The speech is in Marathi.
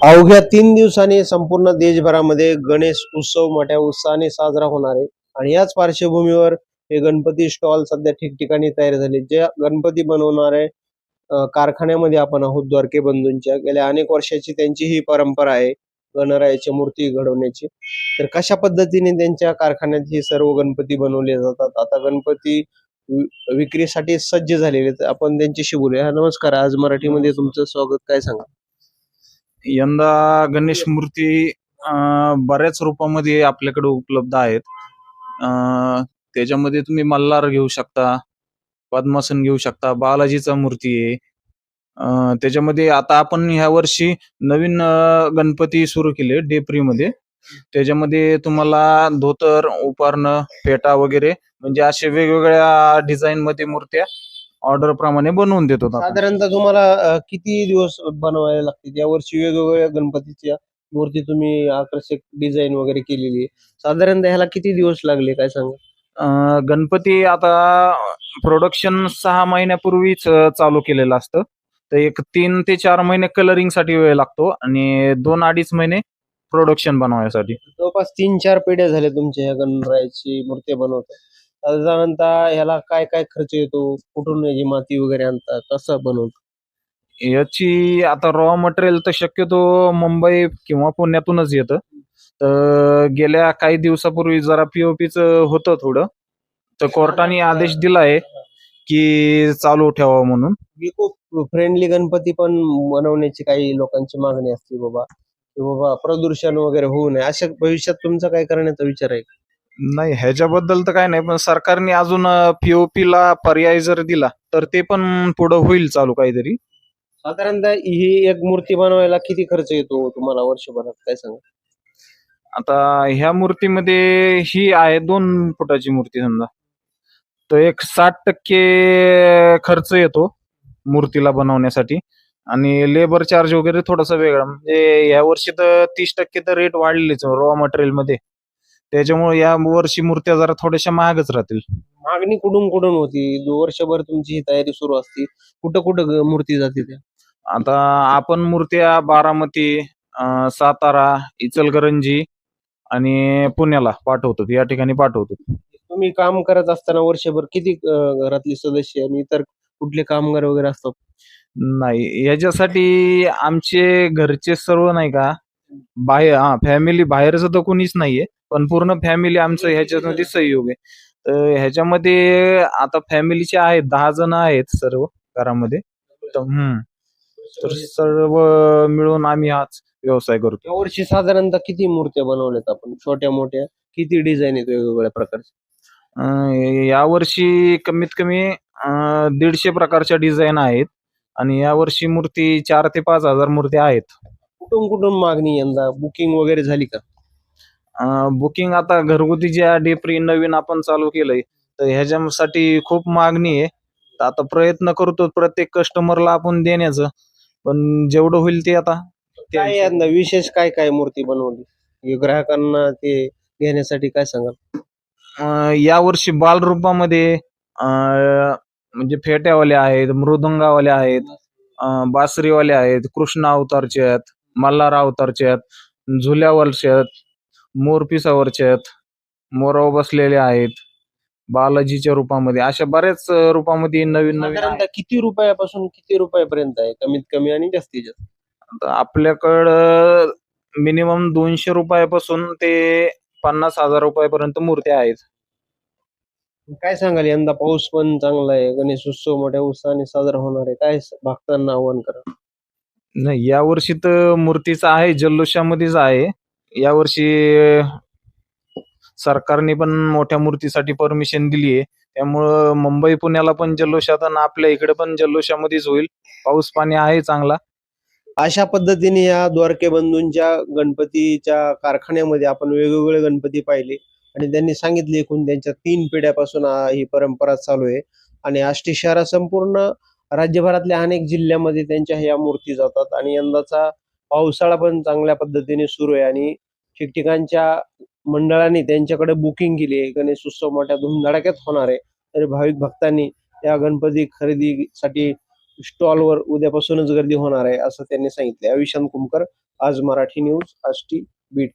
अवघ्या तीन दिवसांनी संपूर्ण देशभरामध्ये गणेश उत्सव मोठ्या उत्साहाने साजरा होणार आहे. आणि याच पार्श्वभूमीवर हे गणपती स्टॉल सध्या ठिकठिकाणी तयार झाले. जे गणपती बनवणारे कारखान्यामध्ये आपण आहोत द्वारके बंधूंच्या. गेल्या अनेक वर्षाची त्यांची ही परंपरा आहे गणरायाची मूर्ती घडवण्याची. तर कशा पद्धतीने त्यांच्या कारखान्यात हे सर्व गणपती बनवले जातात? आता गणपती विक्रीसाठी सज्ज झालेले आपण त्यांच्याशी बोलूया. हा, नमस्कार. आज मराठीमध्ये तुमचं स्वागत. काय सांगा यंदा गणेश मूर्ती बऱ्याच रूपामध्ये आपल्याकडे उपलब्ध आहेत. त्याच्यामध्ये तुम्ही मल्हार घेऊ शकता पद्मासन घेऊ शकता बालाजीचा मूर्ती आहे. त्याच्यामध्ये आता आपण ह्या वर्षी नवीन गणपती सुरू केले डेप्रीमध्ये. त्याच्यामध्ये तुम्हाला धोतर उपारणं फेटा वगैरे म्हणजे असे वेगवेगळ्या डिझाईन मध्ये मूर्त्या ऑर्डर प्रमाणे बनवून देतो आपण. साधारणतः तुम्हाला अ, किती दिवस बनवायला लागतील? यावर्षी वेगवेगळ्या गणपतीच्या मूर्ती तुम्ही आकर्षक डिझाईन वगैरे केलेली आहे. साधारणतः ह्याला किती दिवस लागले? काय सांगा? अं, गणपती आता प्रोडक्शन सहा महिन्यापूर्वीच अं, चालू केलेलं असतं. तर एक तीन ते चार महिने कलरिंगसाठी वेळ लागतो आणि दोन अडीच महिने प्रोडक्शन बनवण्यासाठी. जवळपास तीन चार पिढ्या झाल्या तुमच्या ह्या गणरायाची मूर्ती बनवतात साधारणतः ह्याला काय काय खर्च येतो? कुठून याची माती वगैरे आणता कसं बनवतो याची आता रॉ मटेरियल तर शक्यतो मुंबई किंवा पुण्यातूनच येतं. तर गेल्या काही दिवसापूर्वी जरा पीओपीच होतं थोडं. तर कोर्टाने आदेश दिलाय की चालू ठेवा म्हणून. इको फ्रेंडली गणपती पण बनवण्याची काही लोकांची मागणी असते बाबा. की बाबा प्रदूषण वगैरे होऊ नये. अशा भविष्यात तुमचा काय करण्याचा विचार आहे? नाही ह्याच्याबद्दल तर काय नाही पण सरकारने अजून पीओपी ला पर्याय जर दिला तर ते पण पुढं होईल चालू काहीतरी. साधारणतः ही एक मूर्ती बनवायला किती खर्च येतो तुम्हाला वर्षभरात? काय सांगा आता ह्या मूर्तीमध्ये ही आहे दोन फुटाची मूर्ती समजा. तर एक साठ टक्के खर्च येतो मूर्तीला बनवण्यासाठी. आणि लेबर चार्ज वगैरे थोडासा वेगळा म्हणजे या वर्षी तर तीस टक्के तर रेट वाढलेलेच रॉ मटेरियलमध्ये. त्याच्यामुळे या वर्षी मूर्त्या जरा थोड्याशा महागच राहतील. मागणी कुठून कुठून होती? दो- वर्षभर तुमची ही तयारी सुरू असती. कुठं कुठं ग- मूर्ती जाते त्या? आता आपण मूर्त्या बारामती अं, सातारा इचलकरंजी आणि पुण्याला पाठवतो. या ठिकाणी पाठवतो. तुम्ही काम करत असताना वर्षभर किती अं, घरातले सदस्य आणि इतर कुठले कामगार वगैरे असतात? नाही याच्यासाठी आमचे घरचे सर्व नाही का बाहेर हा फॅमिली बाहेरचं तर कोणीच नाहीये. पण पूर्ण फॅमिली आमचं ह्याच्यामध्ये सहयोग आहे तर ह्याच्यामध्ये आता फॅमिलीचे आहेत दहा जण आहेत सर्व घरामध्ये. तर हम्म. तर सर्व मिळून आम्ही हाच व्यवसाय करतो. या वर्षी साधारणतः किती मूर्त्या बनवल्यात आपण? छोट्या मोठ्या? किती डिझाईन आहेत वेगवेगळ्या प्रकारच्या अं, यावर्षी कमीत कमी अं, दीडशे प्रकारच्या डिझाईन आहेत. आणि यावर्षी मूर्ती चार ते पाच हजार मूर्ती आहेत. कुठून कुठून मागणी यंदा? बुकिंग वगैरे झाली का? बुकिंग आता घरगुती ज्या डेपरी नवीन आपण चालू केलंय तर ह्याच्यासाठी खूप मागणी आहे. तर आता प्रयत्न करतो प्रत्येक कस्टमरला आपण देण्याचं. पण जेवढं होईल ते आता काय यंदा विशेष काय काय मूर्ती बनवली? हे ग्राहकांना ते घेण्यासाठी काय सांगाल? अं, यावर्षी बालरूपामध्ये अं, म्हणजे फेट्यावाले आहेत मृदंगावाले आहेत अं, बासरीवाले आहेत कृष्ण अवतारचे आहेत मल्हार अवतारचे आहेत झुल्यावरचे आहेत मोरपिसावरचे आहेत. मोरावर बसलेले आहेत. बालाजीच्या रूपामध्ये. अशा बऱ्याच रूपामध्ये नवीन नवीन आहेत. किती रुपयापासून किती रुपयापर्यंत आहे? कमीत कमी आणि जास्तीत जास्त? आपल्याकडं मिनिमम दोनशे रुपयापासून ते पन्नास हजार रुपयापर्यंत मूर्त्या आहेत. काय सांगाल? यंदा पाऊस पण चांगला आहे. गणेश उत्सव मोठ्या उत्साहाने साजरा होणार आहे. काय स- भक्तांना आव्हान करा? नाही यावर्षी तर मूर्तीचं आहे जल्लोषामध्येच आहे. यावर्षी सरकारने पण मोठ्या मूर्तीसाठी परमिशन दिली आहे त्यामुळं मुंबई पुण्याला पण जल्लोषात आणि आपल्या इकडे पण जल्लोषामध्येच होईल. पाऊस पाणी आहे चांगला. अशा पद्धतीने या द्वारके बंधूंच्या गणपतीच्या कारखान्यामध्ये आपण वेगवेगळे गणपती पाहिले. आणि त्यांनी सांगितले एकूण त्यांच्या तीन पिढ्यापासून ही परंपरा चालू आहे. आणि आष्टी शहरात संपूर्ण राज्यभरातल्या अनेक जिल्ह्यामध्ये त्यांच्या ह्या मूर्ती जातात. आणि यंदाचा पावसाळा पण चांगल्या पद्धतीने सुरू आहे. आणि ठिकठिकाणच्या मंडळांनी त्यांच्याकडे बुकिंग केली आहे. गणेश उत्सव मोठ्या धुमधडाक्यात होणार आहे. तरी भाविक भक्तांनी या गणपती खरेदीसाठी स्टॉलवर उद्यापासूनच गर्दी होणार आहे असं त्यांनी सांगितले अविशांत कुमकर आज मराठी न्यूज आष्टी बीट